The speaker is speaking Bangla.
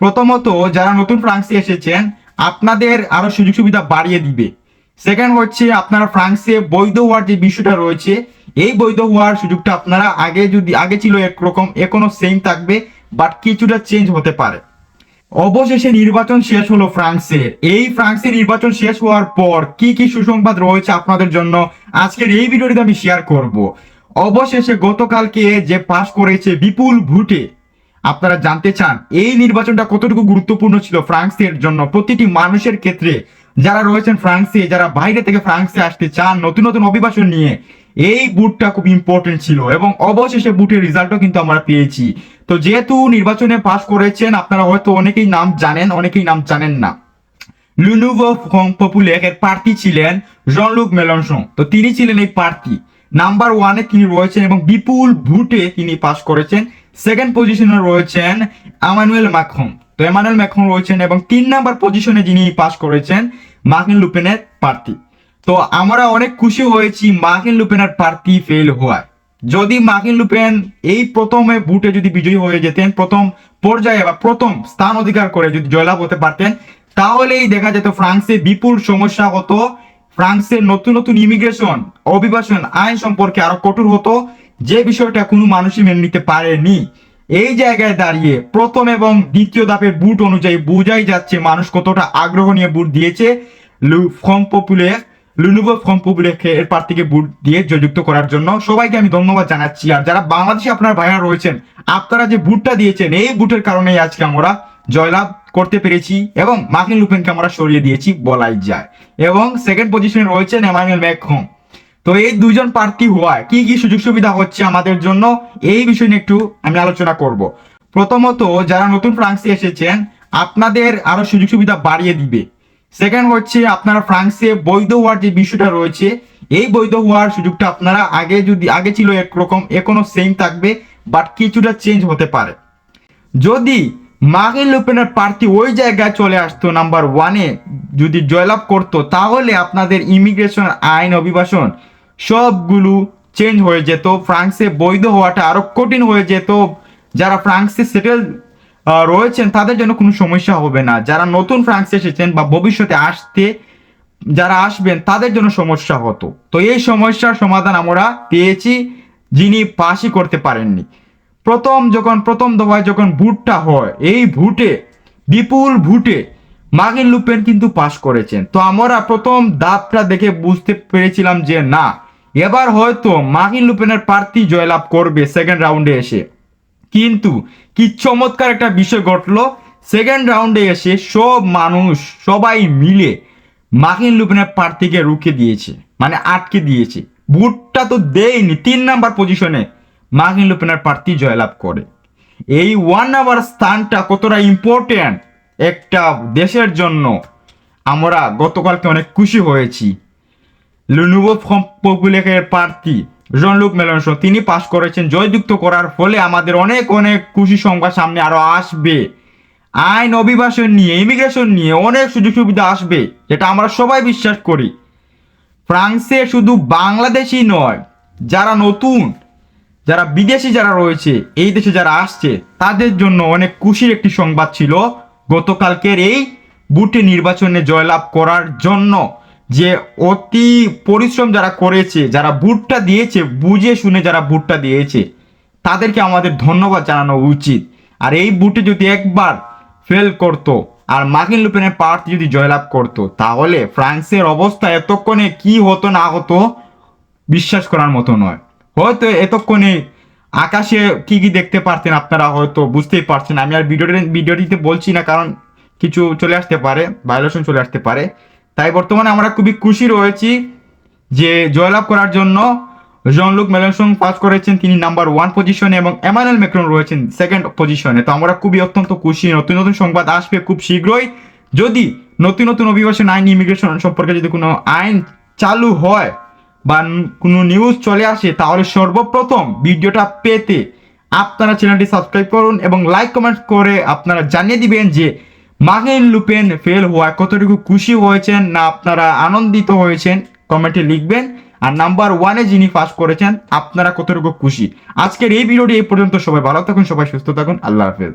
প্রথমত যারা নতুন ফ্রান্সে এসেছেন, আপনাদের আরও সুযোগ সুবিধা বাড়িয়ে দিবে। সেকেন্ড হচ্ছে আপনারা ফ্রান্সে বৈধ হওয়ার যে বিষয়টা রয়েছে, এই বৈধ হওয়ার সুযোগটা আপনারা আগে যদি, আগে ছিল একরকম, এখনও সেম থাকবে বাট কিছুটা চেঞ্জ হতে পারে। অবশেষে নির্বাচন শেষ হলো ফ্রান্সের এই ফ্রান্সের নির্বাচন শেষ হওয়ার পর কি কি সুসংবাদ রয়েছে আপনাদের জন্য, আজকের এই ভিডিওটিতে আমি শেয়ার করব। অবশেষে গতকালকে যে পাশ করেছে বিপুল ভোটে আপনারা জানতে চান, এই নির্বাচনটা কতটুকু গুরুত্বপূর্ণ ছিল ফ্রান্সের জন্য? প্রতিটি মানুষের ক্ষেত্রে যারা রয়েছেন ফ্রান্সে যারা বাইরে থেকে ফ্রান্সে আসতে চান, নতুন নতুন অভিবাসন নিয়ে, এই বুটটা খুব ইম্পর্টেন্ট ছিল এবং অবশেষে বুটের রেজাল্টও কিন্তু আমরা পেয়েছি। তো যেহেতু নির্বাচনে পাশ করেছেন, আপনারা হয়তো অনেকেই নাম জানেন, অনেকেই নাম জানেন না। লুনুভো এর প্রার্থী ছিলেন জনলুক মেলনসন তো তিনি ছিলেন এই প্রার্থী। নাম্বার ওয়ানে তিনি রয়েছেন এবং বিপুল ভোটে তিনি পাস করেছেন। সেকেন্ড পজিশনে রয়েছেন আমানুয়েল ম্যাক্রন তো এমানুয়েল ম্যাক্রন রয়েছেন এবং তিন নাম্বার পজিশনে যিনি পাস করেছেন মার্কিন লুপেনের প্রার্থী। তো আমরা অনেক খুশি হয়েছি মার্কিন লুপেনের প্রার্থী ফেল হওয়ায়। যদি মার্কিন লুপেন এই প্রথমে বুটে যদি বিজয়ী হয়ে যেতেন, প্রথম পর্যায়ে বা প্রথম স্থান অধিকার করে যদি জয়লাভ হতে পারতেন, তাহলেই দেখা যেত ফ্রান্সে বিপুল সমস্যা হতো ফ্রান্সের নতুন নতুন ইমিগ্রেশন, অভিবাসন আইন সম্পর্কে আরও কঠোর হতো, যে বিষয়টা কোনো মানুষই মেনে নিতে পারেনি। এই জায়গায় দাঁড়িয়ে প্রথম এবং দ্বিতীয় ধাপের বুট অনুযায়ী বোঝাই যাচ্ছে মানুষ কতটা আগ্রহ নিয়ে বুট দিয়েছে। লু ফ্রম পপুলার লুনুভো ফ্রম পপুলারকে এর প্রার্থীকে বুট দিয়ে জয়যুক্ত করার জন্য সবাইকে আমি ধন্যবাদ জানাচ্ছি। আর যারা বাংলাদেশে আপনার ভাইরা রয়েছেন, আপনারা যে বুটটা দিয়েছেন, এই বুটের কারণেই আজকে আমরা জয়লাভ করতে পেরেছি এবং মার্কিন লুপেনকে আমরা সরিয়ে দিয়েছি বলাই যায়। এবং সেকেন্ড পজিশনে রয়েছেন এমানুয়েল ম্যাকহোম তো এই দুজন প্রার্থী হওয়ায় কি কি সুযোগ সুবিধা হচ্ছে আমাদের জন্য, এই বিষয় নিয়ে একটু আমি আলোচনা করব। প্রথমত, যারা নতুন ফ্রান্সে এসেছেন, আপনাদের আরও সুযোগ সুবিধা বাড়িয়ে দিবে। সেকেন্ড হচ্ছে, আপনারা ফ্রান্সে বৈধ হওয়ার যে বিষয়টা রয়েছে, এই বৈধ হওয়ার সুযোগটা আপনারা আগে যদি, আগে ছিল একরকম, এখনও সেম থাকবে বাট কিছুটা চেঞ্জ হতে পারে। যদি মার্কিন লুপেনের প্রার্থী ওই জায়গায় চলে আসতো নাম্বার ওয়ানে যদি জয়লাভ করতো, তাহলে আপনাদের ইমিগ্রেশন আইন, অভিবাসন সবগুলো চেঞ্জ হয়ে যেত। ফ্রান্সে বৈধ হওয়াটা আরও কঠিন হয়ে যেত। যারা ফ্রান্সে সেটেল রয়েছেন, তাদের জন্য কোনো সমস্যা হবে না। যারা নতুন ফ্রান্সে এসেছেন বা ভবিষ্যতে আসতে, যারা আসবেন, তাদের জন্য সমস্যা হতো। তো এই সমস্যার সমাধান আমরা পেয়েছি, যিনি পাশই করতে পারেননি। প্রথম যখন, প্রথম দফায় যখন ভোটটা হয়, এই ভোটে, বিপুল ভোটে মার্কিন লুপেন কিন্তু পাশ করেছেন। তো আমরা প্রথম দাপটা দেখে বুঝতে পেরেছিলাম যে না, এবার হয়তো মার্কিন লুপেনের প্রার্থী জয়লাভ করবে সেকেন্ড রাউন্ডে এসে। কিন্তু কি চমৎকার একটা বিষয় ঘটলো সেকেন্ড রাউন্ডে এসে সব মানুষ সবাই মিলে মার্কিন লুপেনের প্রার্থীকে রুখে দিয়েছে মানে আটকে দিয়েছে। ভোটটা তো দেয়নি, তিন নাম্বার পজিশনে মার্কিন লুপেনের প্রার্থী জয়লাভ করে। এই ওয়ান আওয়ার স্থানটা কতটা ইম্পর্টেন্ট একটা দেশের জন্য, আমরা গতকালকে অনেক খুশি হয়েছি। লুনুভো পপুলেকের প্রার্থী জনলুক মেলনসন তিনি পাশ করেছেন জয়যুক্ত করার ফলে আমাদের অনেক অনেক খুশি সংবাদ সামনে আরও আসবে। আইন অভিবাসন নিয়ে ইমিগ্রেশন নিয়ে অনেক সুযোগ সুবিধা আসবে, যেটা আমরা সবাই বিশ্বাস করি। ফ্রান্সে শুধু বাংলাদেশি নয়, যারা নতুন যারা বিদেশি যারা রয়েছে, এই দেশে যারা আসছে, তাদের জন্য অনেক খুশির একটি সংবাদ ছিল গতকালকের এই বুটে নির্বাচনে জয়লাভ করার জন্য। যে অতি পরিশ্রম যারা করেছে, যারা বুটটা দিয়েছে, বুঝে শুনে যারা বুটটা দিয়েছে, তাদেরকে আমাদের ধন্যবাদ জানানো উচিত। আর এই বুটে যদি একবার ফেল করতো, আর মার্কিন লুপেনের প্রার্থী যদি জয়লাভ করতো, তাহলে ফ্রান্সের অবস্থা এতক্ষণে কি হতো না হতো, বিশ্বাস করার মতো নয়। হয়তো এতক্ষণে আকাশে কি কি দেখতে পারতেন আপনারা হয়তো বুঝতেই পারছেন। আমি আর ভিডিওটি ভিডিওটিতে বলছি না, কারণ কিছু চলে আসতে পারে ভায়োলেশন চলে আসতে পারে। তাই বর্তমানে আমরা খুবই খুশি রয়েছি যে জয়লাভ করার জন্য জনলুক মেলনসং পাস করেছেন, তিনি নাম্বার ওয়ান পজিশনে এবং এমানুয়েল ম্যাক্রন রয়েছেন সেকেন্ড পজিশনে তো আমরা খুবই অত্যন্ত খুশি, নতুন নতুন সংবাদ আসবে খুব শীঘ্রই। যদি নতুন নতুন অভিবাসন আইন ইমিগ্রেশন সম্পর্কে যদি কোনো আইন চালু হয় বা কোনো নিউজ চলে আসে, তাহলে সর্বপ্রথম ভিডিওটা পেতে আপনারা চ্যানেলটি সাবস্ক্রাইব করুন এবং লাইক কমেন্ট করে আপনারা জানিয়ে দিবেন যে মার্কিন লুপেন ফেল হওয়া কতটুকু খুশি হয়েছেন না আপনারা আনন্দিত হয়েছেন। কমেন্টে লিখবেন। আর নাম্বার ওয়ানে যিনি পাস করেছেন, আপনারা কতটুকু খুশি। আজকের এই ভিডিওটি এই পর্যন্ত। সবাই ভালো থাকুন, সবাই সুস্থ থাকুন। আল্লাহ হাফেজ।